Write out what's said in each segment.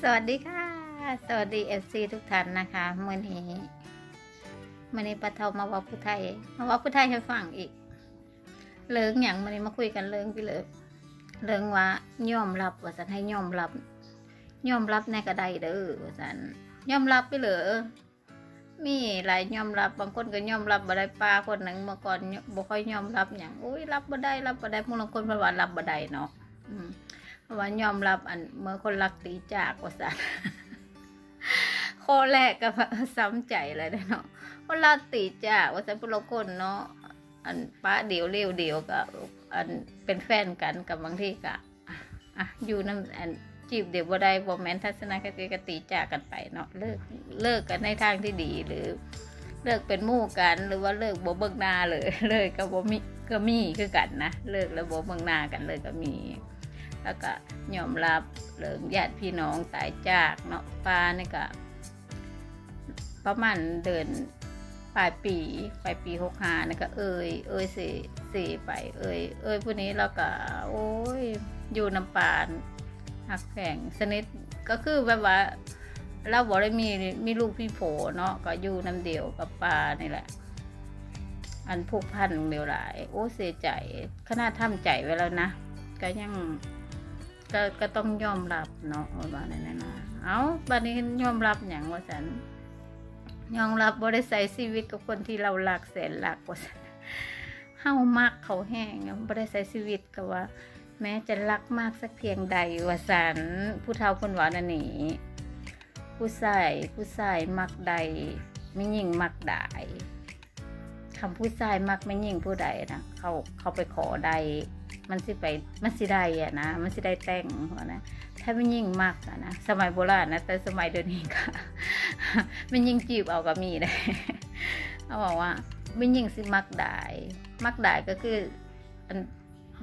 สวัสดีค่ะ สวัสดีเอฟซีทุกท่านนะคะเมื่อนี้มื่อนี้ปะเทามาว่าผู้ไทย มาว่าผู้ไทยให้ฟังอีก เลิงอย่างมื่อนี้มาคุยกันเลิงพี่เลิกเลิงว่ายอมรับว่าสันให้ยอมรับยอมรับในกระไดเด้อว่าสันยอมรับไปเหรอมีหลายยอมรับบางคนก็ยอมรับบ่ได้ปลาคนหนึ่งเมื่อก่อนบ่ค่อยยอมรับอย่างอุ้ยรับบ่ได้รับบ่ได้บางคนเพิ่นว่ารับบ่ได้เนาะอืมเพราะ ว่ายอมรับอันเมื่อคนรักตีจากว่าสันข้อแรกก็ซ้ำใจเลยเนาะคนรักตีจากว่าสันพวกเราคนเนาะอันป้าเดียวเลี้ยวเดียวกับอันเป็นแฟนกันกับบางที่กะอะอยู่น้ำอันจีบเดี๋ยวบ่ได้บ่แมนทัศนคติกตีจากกันไปเนาะเลิกเลิกกันในทางที่ดีหรือ เลิกเป็นมู่กันหรือว่าเลิกบ่เบิ่งนาเลยเลิกก็บ่มีก็มีคือกันนะเลิกแล้วบ่เบิ่งนากันเลยก็มี แล้วก็ยอมรับเรื่องญาติพี่น้องตายจากเนาะป้านี่ก็ประมาณเดินปลายปีปลายปีหกห้านี่ก็เอ่ยเอ่ยเสเสไป เอ่ยเอ่ยผู้นี้เราก็ โอ้ยอยู่น้ำปานหักแข่งสนิทก็คือแบบว่าเราบอกได้มีมีลูกพี่โผเนาะก็อยู่น้ำเดียวกับป้านี่แหละ อันผูกพันเดียวหลาย โอ้เสียใจขนาดทำใจไว้แล้วนะ ก็ยัง ก็ก็ต้องยอมรับเนาะว่าในนั้นนะเอาบัดนี้ยอมรับอย่างว่าสันยอมรับบริใส่ชีวิตกับคนที่เรารักแสนรักว่าสันเฮามักเขาแห้งบริใส่ชีวิตก็ว่า แม้จะรักมากสักเพียงใดว่าสันผู้เฒ่าคนหวานนี่ผู้ชายผู้ชายมักใดไม่ยิ่งมักได้คำผู้ชายมักไม่ยิ่งผู้ใดนะเขาเขาไปขอใด มันสิไปมันสิได้อะนะมันสิได้แต่งหัวนะถ้าไม่ยิ่งมากอะนะสมัยโบราณนะแต่สมัยเดี๋ยวนี้ก็ไม่ยิ่งจีบเอาก็มีเลยเขาบอกว่าไม่ยิ่งสิมักได้มักได้ก็คืออัน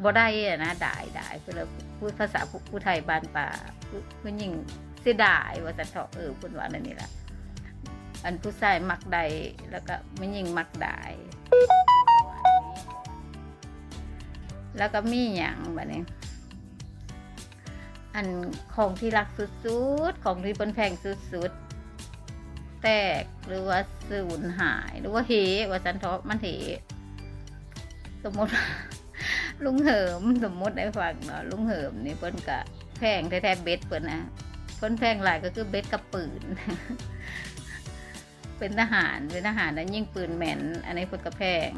บ่ได้อะนะได้ได้คือเราพูดภาษาผู้ไทยบ้านป่าไม่ยิ่งเสียดายว่าจะเถาะเออพูดว่านั่นนี่แหละอันผู้ชายมักได้แล้วก็ไม่ยิ่งมักได้ แล้วก็มีอย่างแบบนี้ อันของที่รักสุดๆ ของที่เป็นแพงสุดๆ แตกหรือว่าสูญหาย หรือว่าเหว่าสันทอมันเหสมมติลุงเหิมสมมติได้ฟังเนาะลุงเหิมนี่เพิ่นกะแพงแท้ๆเบ็ดเพิ่นนะเพิ่นแพงหลายก็คือเบ็ดกับปืนเป็นทหารเป็นทหารแล้วยิ่งปืนแม่นอันนี้เพิ่นก็แพง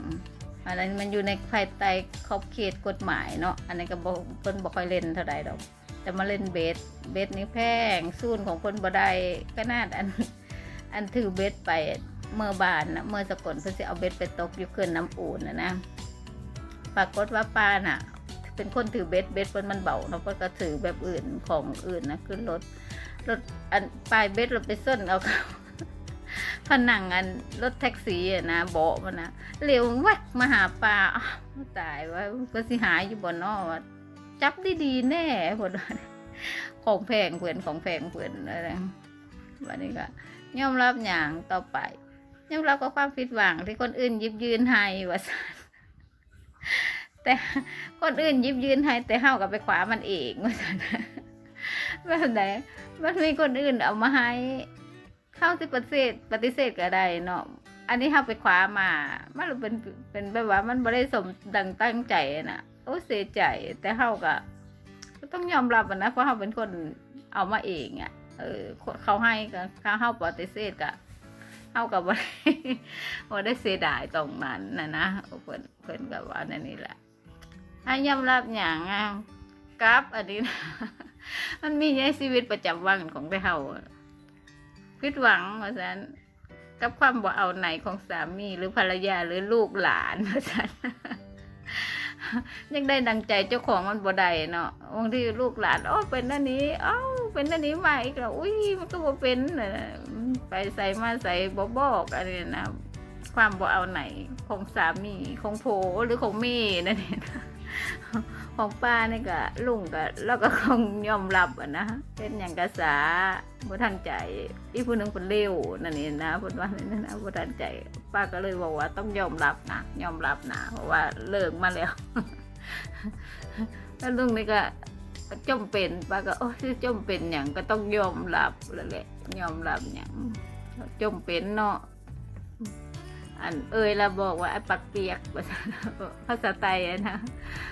อันนั้นมันอยู่ในภายใต้ขอบเขตกฎหมายเนาะอันนี้ก็บอกเพิ่นบ่ค่อยเล่นเท่าใดดอก แต่มาเล่นเบสเบสนี่แพงซูนของเพิ่นบ่ได้ก็น่าอันอันถือเบสไปเมื่อบานนะเมื่อสกลเพิ่นสิเอาเบสไปตกอยู่เขื่อนน้ำอูนนะนะปรากฏว่าป้าน่ะ เป็นคนถือเบสเบสเพิ่นมันเบาเนาะเพิ่นก็ถือแบบอื่นของอื่นนะขึ้นรถรถอันปลายเบสเราไปส้นเอาเขา ผนังอันรถแท็กซี่อะนะเบาะมันนะเร็วแวกมาหาปลาอ้าวตายว่าก็สิหายอยู่บนนอว่าจับดีๆแน่พอดว่าของแพงเพื่อนของแพงเพื่อนอะไรวันนี้ก็ยอมรับอย่างต่อไปยอมรับกับความผิดหวังที่คนอื่นยิบยืนให้ว่าซั่นแต่คนอื่นยิบยืนให้แต่เฮากับไปขวามันเองว่าซั่นแบบไหนมันมีคนอื่นเอามาให้ เข้าสิปฏิเสธปฏิเสธก็ได้เนาะอันนี้เขาไปคว้ามา มันเป็นเป็นแบบว่ามันไม่ได้สมดังตั้งใจนะโอ้เสียใจแต่เขาก็ก็ต้องยอมรับนะเพราะเขาเป็นคนเอามาเองอะ่ะเออเขาให้ก็เขาเข้าปฏิเสธก็เขากับว่าว่ได้เสียดายตรงนั้นนะนะเพิ่นเพิ่นกับว่านั่นนี่แหละให้ยอมรับอย่างอะกราฟอันนี้นะมันมีในชีวิตประจำวันของแต่เขา อะผิดหวังว่าฉันกับความบ่เอาไหนของสามีหรือภรรยาหรือลูกหลานว่าฉันยังได้ดังใจเจ้าของมันบ่ได้เนาะบางทีลูกหลานอ๋อเป็นนั่นนี้เอ้าเป็นนั่นนี้มาอีกแล้วอุ้ยมันก็บ่เป็นไปใส่มาใส่บ่บอกอันนี้นะความบ่เอาไหนของสามีของโผหรือของเมีนั่นเอง ของป้านี่ก็ลุงก็แล้วก็คงยอมรับอะนะเป็นอย่างกระสาบ่ทันใจอีผู้หนึงเป็นเร็วนั่นนี่นะพิ่นว่านั่นนะบ่ทันใจป้าก็เลยบอกว่าต้องยอมรับนะยอมรับนะเพราะว่าเลิกมาแล้วแล้วลุงนี่ก็จมเป็นป้าก็โอ้ยจมเป็นอย่างก็ต้องยอมรับแล้วแหละยอมรับอย่างจมเป็นเนาะ อันเอ่ยเราบอกว่าไอ้ปักเปียกภาษาไทยนะ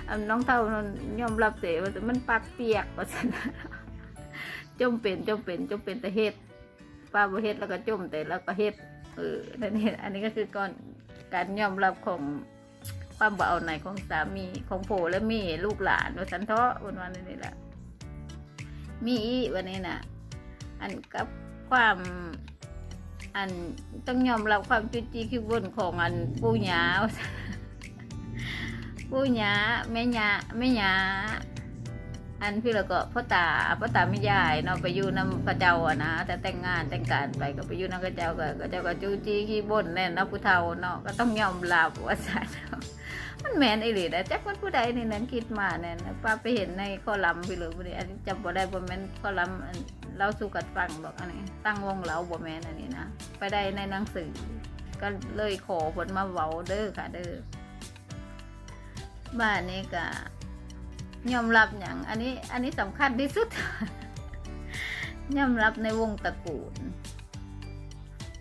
อันน้องเท่ายอมรับเสียว่ามันปักเปียกภาษาจมเป็นจมเป็นจมเป็นแต่เฮ็ดป้าบ่เฮ็ดแล้วก็จมแต่แล้วก็เฮ็ดเออนั่นเองอันนี้ก็คือก่อนการยอมรับของความบ่เอาไหนของสามีของโผและมีลูกหลานว่าสันเทาะวันวันนี้แหละมีอีวันนี้นะอันกับความ อันต้องยอมรับความจุจีคิวบนของอันปู่ยาปู่ยาแม่ยาแม่ยาอันพี่แล้วก็พ่อตาพ่อตาไม่ยายเนาะไปอยู่น้ำพระเจ้าอะนะแต่แต่งงานแต่งการไปก็ไปอยู่น้ำพระเจ้าก็ก็เจ้าก็จูจีขี้บนแน่นเนาะผู้เฒ่าเนาะก็ต้องยอมรับว่าสันมันแมนไอหลีนะจักมันผู้ใดนี่นั้นคิดมาเนี่ยนป้าไปเห็นในข้อลัมน์ไปเลยบ่ได้อันจำบ่ได้บ่แมนข้อลัมน์อัน เราสู่กัดฟังบอกอันนี้ตั้งวงเราบ่แมนอันนี้นะไปได้ในหนังสือ ก็เลยขอผลมาเว้าเด้อค่ะเด้อบ้านนี้ก็ยอมรับอย่างอันนี้อันนี้สำคัญที่สุดยอมรับในวงตระกูล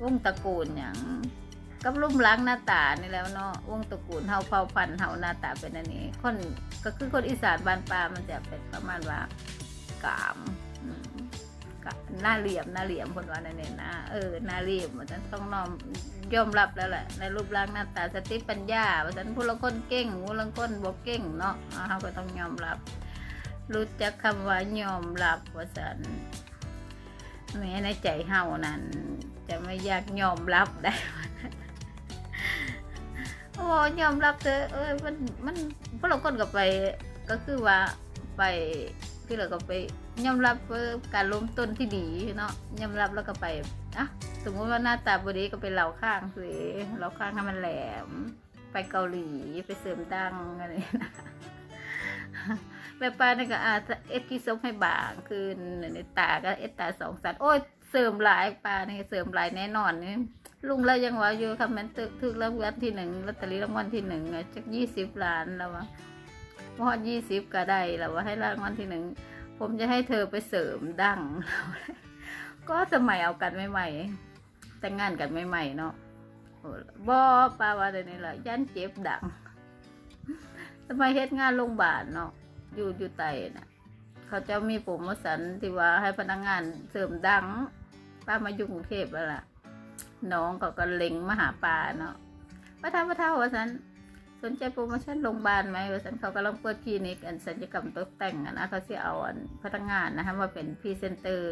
วงตระกูลอย่างกับรูปลักษณ์หน้าตานี่แล้วเนาะวงตระกูลเฮาเผาพันเฮาหน้าตาเป็นอันนี้ คนก็คือคนอีสานบ้านปลามันจะเป็นประมาณว่ากาม กะหน้าเหลี่ยมหน้าเหลี่ยมคนว่านั่นเองนะเออหน้าเหลี่ยมมันต้องนอมยอมรับแล้วแหละในรูปร่างหน้าตาสติปัญญาว่าฉันผู้ละคนเก่งผู้ละคนบ่เก่งเนาะเฮาก็ต้องยอมรับ รู้จักคำว่ายอมรับว่าฉันแม้ในใจเฮานั้น จะไม่อยากยอมรับได้โอ้ยอมรับเถอเอ้ยมันมันพวกเราคนก็ไปก็คือว่าไป คือเราก็ไปยอมรับการล้มต้นที่ดีเนาะยอมรับแล้วก็ไปอะสมมติว่าหน้าตาบดีก็ไปเหลาข้างสิเหลาข้างให้มันแหลม ไปเกาหลีไปเสริมดังอะไรนะแบบปลานี่ก็อาเอ็ดที่ซบให้บางขึ้นในตาก็เอ็ดตาสองสันโอ้ยเสริมหลายปลานี่เสริมหลายแน่นอนนี่ลุงเรายังว่าอยู่คำนั้นตึกถึกรางวัลที่หนึ่งลอตเตอรี่รางวัลที่หนึ่งอะจักยี่สิบล้านแล้ววะ พอยี่สิบก็ได้แล้วว่าให้รางวัลที่หนึ่งผมจะให้เธอไปเสริมดังก็สมัยเอากันใหม่ๆแต่งงานกันใหม่ๆเนาะโอ้บ่ป้าว่าแต่นี่แหละยันเจ็บดังสมัยเฮ็ดงานโรงพยาบาลเนาะอยู่อยู่ไตน่ะเขาจะมีโปรโมชั่นที่ว่าให้พนักงานเสริมดังป้ามาอยู่กรุงเทพแล้วล่ะ น้องเขาก็เล็งมาหาปลาเนาะป้าเท่าป้าเท่าว่าสัน สนใจโปรโมชั่นโรงพยาบาลไหมว่าสันเขากำลังเปิดคลินิกอันสัญญกรรมตกแต่งอะนะเขาเสิเอาอันพนักงานนะคะมาเป็นพรีเซนเตอร์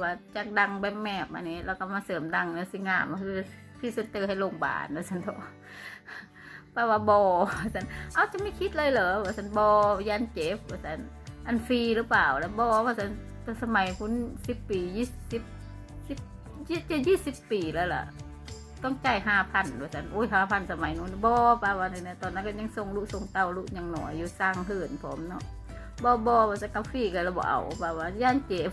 ว่าจากดังแบบแมบอันนี้ แล้วก็มาเสริมดังแล้วสิงามก็คือพรีเซนเตอร์ให้โรงพยาบาลว่าสันโตป้าว่าบอฉันเอ้าจะไม่คิดเลยเหรอว่าสันบอยันเจ็บว่าสันอันฟรีหรือเปล่า แล้วบอว่าสันสมัยคุณสิบปียี่สิบสิบยี่จะยี่สิบปีแล้วล่ะ ต้องจ่ายห้าพันว่าสันอุ้ยห้าพันสมัยนู้นบอป้าวันนี้นะตอนนั้นก็ยังส่งลูกส่งเตาลูกยังหน่อยอยู่สร้างเหินผมเนาะบอบอว่าจะกาแฟกันเราบอเอาป้าว่าย่านเจ็บ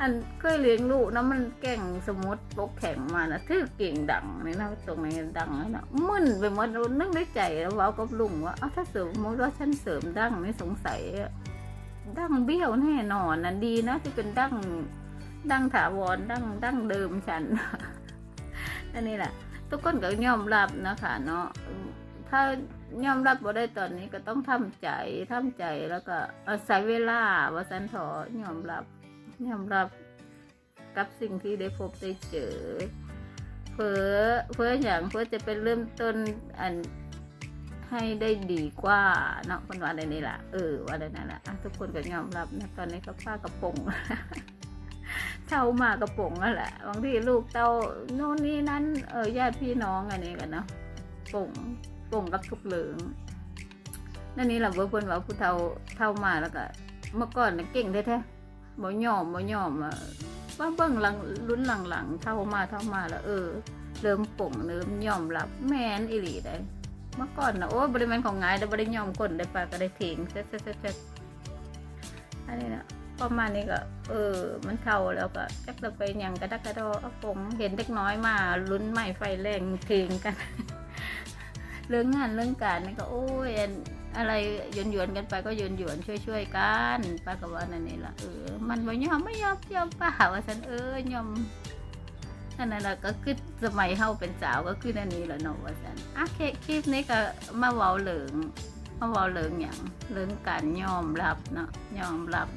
อันเคยเลี้ยงลูกนะมันแก่งสมมติปกแข็งมานะถือเก่งดังนี่นะตรงนี้ดังนะมึนไปหมดนึกในใจแล้วเว่ากับลุงว่าอ้าถ้าเสริมมติว่าฉันเสริมดังนี่สงสัยดังเบี้ยวแน่นอนนั่นดีนะที่เป็นดังดังถาวรดังดังเดิมฉัน อันนี้แหละทุกคนก็ยอมรับนะคะเนาะถ้ายอมรับบ่ได้ตอนนี้ก็ต้องทำใจทำใจแล้วก็อาศัยเวลาว่าสันถอยอมรับยอมรับกับสิ่งที่ได้พบได้เจอเพื่อเพื่ออย่างเพื่อจะเป็นเริ่มต้นอันให้ได้ดีกว่าเนาะคนว่าอะไรนี่แหละเออว่าอะไรนั่นแหละอะทุกคนก็ยอมรับนะตอนนี้ก็ผ้ากระโปรง เท่ามากระโปรงนั่นแหละบางทีลูกเต้าโน่นนี่นั้นเออญาติพี่น้องอันนี้กันเนาะป่งป่งกับทุกเหลืองนั่นนี่แหละเพื่อนว่าผู้เฒ่าเท่ามาแล้วก็เมื่อก่อนนะเก่งแท้ๆบ่ยอมบ่ยอมอะว่าเบิ่งหลังลุ้นหลังๆเท่ามาเท่ามาแล้ว เออ เริ่มป่งเริ่มยอมรับแมนอีหลีได้เมื่อก่อนนะโอ้บริเวณของงายได้บริยอมคนได้ปลาก็ได้ทิ้งเซ็ตเซ็ตเซ็ตอันนี้นะ ประมาณนี้ก็ เออ มันเท่าแล้วก็จักเราไปหยังกระดักกระดอผมเห็นเด็กน้อยมาลุ้นใหม่ไฟแรงทิ้งกัน เรื่องงานเรื่องการนี่ก็ โอ้ยอะไรหยวนหยวนกันไปก็หยวนหยวนช่วยช่วยกันป้าก็ว่านั่นนี่ละเออมันบ่ยอมไม่ยอมยอมป้าว่าฉันเออยอมนั่นน่ะล่ะก็คือสมัยเฮาเป็นสาวก็คือนั่นนี่แหละเนาะว่าฉันอะเคคลิปนี้ก็มาเว้าเหลืองมาเว้าเหลืองหยังเรื่องการยอมรับเนาะยอมรับ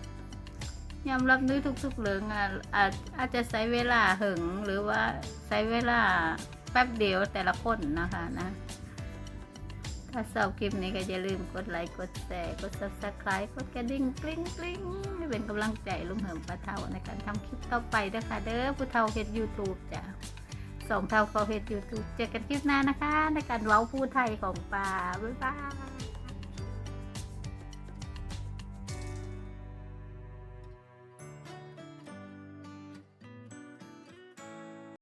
ยอมรับด้วยทุกๆเรื่องอะอาจอาจจะใช้เวลาหึงหรือว่าใช้เวลาแป๊บเดียวแต่ละคนนะคะนะ ถ้าชอบคลิปนี้ก็อย่าลืมกดไลค์กดแชร์กด subscribe กดกระดิ่งกริ๊งกริ๊งให้เป็นกำลังใจลุงเหิมปลาเทาในการทำคลิปต่อไปด้วยค่ะเด้อผู้เทาเฮ็ด YouTube จ้ะสองเทาเขาเฮ็ด YouTube เจอกันคลิปหน้านะคะ ในการเว้าผู้ไทยของป่าบ๊ายบาย